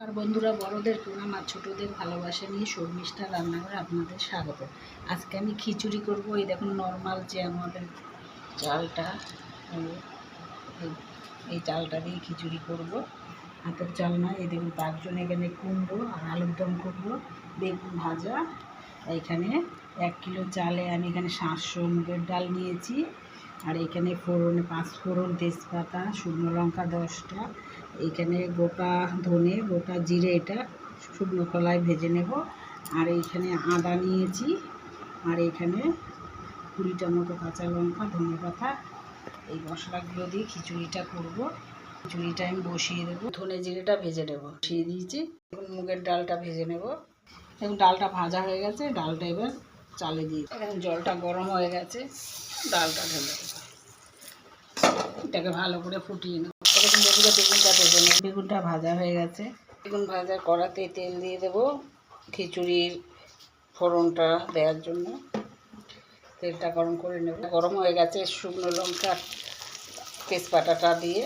আর বন্ধুরা, বড়দের প্রণাম আর ছোটোদের ভালোবাসা নিয়ে শর্মিষ্ঠা রান্নাঘরে আপনাদের স্বাগত। আজকে আমি খিচুড়ি করব, এই দেখুন নর্মাল যে আমাদের চালটা, এই- চালটা দিয়ে খিচুড়ি করব। হাতের চাল না এই দেখুন জন্য এখানে কুমড়ো আর আলুর দম করব, বেগুন ভাজা। এখানে এক কিলো চালে আমি এখানে সাতশো মুগের ডাল নিয়েছি। আর এখানে ফোড়নে, পাঁচ ফোড়ন তেজপাতা, শুকনো লঙ্কা দশটা। এইখানে গোটা ধনে, গোটা জিরে এটা শুকনো কলায় ভেজে নেব। আর এইখানে আদা নিয়েছি। আর এখানে কুড়িটা মতো কাঁচা লঙ্কা, ধনে পাতা, এই মশলাগুলো দিয়ে খিচুড়িটা করব। খিচুড়িটা আমি বসিয়ে দেবো। ধনে জিরেটা ভেজে নেব। বসিয়ে দিয়েছি। এখন মুগের ডালটা ভেজে নেব। এখন ডালটা ভাজা হয়ে গেছে। ডালটা এবার চালে দিয়ে এখন জলটা গরম হয়ে গেছে। ডালটা ঢেলে দেবো। এটাকে ভালো করে ফুটিয়ে নেব। বেগুনটা বেগুনটা ভেজে নেব। বেগুনটা ভাজা হয়ে গেছে। বেগুন ভাজা কড়াতে তেল দিয়ে দেবো খিচুড়ির ফোড়নটা দেওয়ার জন্য। তেলটা গরম করে নেব। গরম হয়ে গেছে শুকনো লঙ্কা তেজপাতাটা দিয়ে।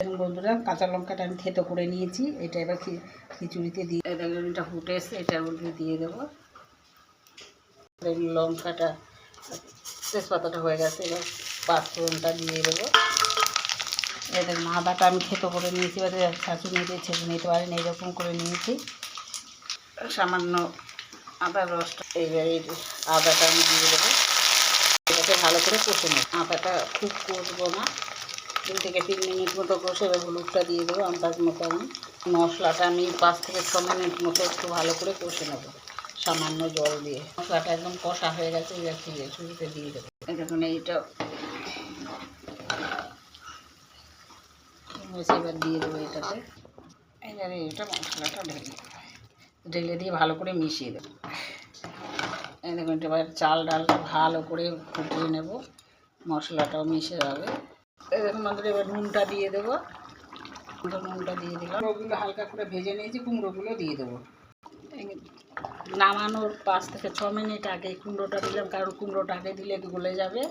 এখন বন্ধুরা কাঁচা লঙ্কাটা আমি থেতো করে নিয়েছি। এটা এবার খিচুড়িতে দিয়ে এটা ফুটে এসছে এটার মধ্যে দিয়ে দেবো। লঙ্কাটা তেজপাতাটা হয়ে গেছে, এবার পাঁচফোড়নটা দিয়ে দেবো এদের আদাটা আমি খেতো করে নিয়েছি, এবার শাশুড়ি দিয়ে ছেড়ে নিতে পারেন এইরকম করে নিয়েছি। সামান্য আদার রসটা এইবার এই আদাটা আমি দিয়ে দেবো। এটাকে ভালো করে কষে নেব। আদাটা খুব কষবো না। তিন থেকে তিন মিনিট মতো কষে এবার হলুদটা দিয়ে দেবো আন্দাজ মতো। আমি মশলাটা আমি পাঁচ থেকে ছ মিনিট মতো একটু ভালো করে কষে নেব। সামান্য জল দিয়ে। মশলাটা একদম কষা হয়ে গেছে চুরিতে দিয়ে দেবো। দেখুন, এইটা। এবার দিয়ে দেবো এটাতে। এবারে এটা মশলাটা ঢেলে। ঢেলে দিয়ে ভালো করে মিশিয়ে দেবো। দেখুন, এবার চাল ডালটা ভালো করে ফুটিয়ে নেব। মশলাটাও মিশে যাবে। দেখুন, আমাদের এবার নুনটা দিয়ে দেবো। নুনটা দিয়ে দিলাম। কুমড়োগুলো হালকা করে ভেজে নিয়েছি কুমড়োগুলো দিয়ে দেবো। নামানোর পাঁচ থেকে ছ মিনিট আগে কুমড়োটা দিলাম, কারণ কুমড়োটা আগে দিলে গলে যাবে।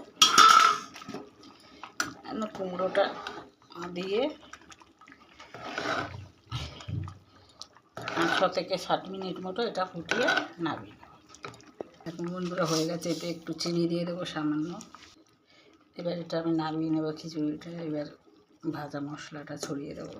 কুমড়োটা দিয়ে ছ থেকে ষাট মিনিট মতো এটা ফুটিয়ে নাবি। এখন বন্ধুরা হয়ে গেছে, এতে একটু চিনি দিয়ে দেবো সামান্য। এবার এটা আমি নামিয়ে নেব খিচুড়িটা, এবার ভাজা মশলাটা ছড়িয়ে দেবো।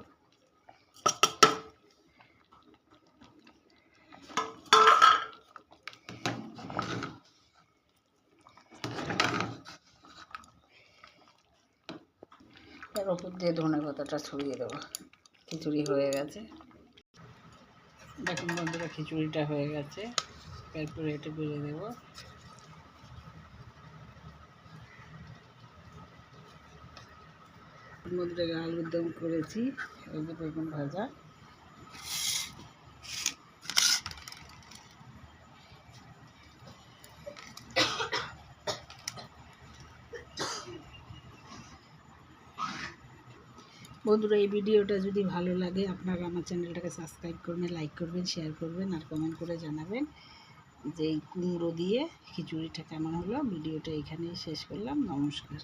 এর ওপর দিয়ে ধনে পাতাটা ছড়িয়ে দেবো। খিচুড়ি হয়ে গেছে। দেখুন বন্ধুরা, খিচুড়িটা হয়ে গেছে। এরপরে এটা বেড়ে দেব। মধ্যে আলুর দম করেছি এই বেগুন ভাজা। বন্ধুরা, এই ভিডিওটা যদি ভালো লাগে, আপনারা আমার চ্যানেলটাকে সাবস্ক্রাইব করবেন লাইক করবেন শেয়ার করবেন আর কমেন্ট করে জানাবেন যে কুমড়ো দিয়ে খিচুড়িটা কেমন হলো। ভিডিওটা এখানেই শেষ করলাম। নমস্কার।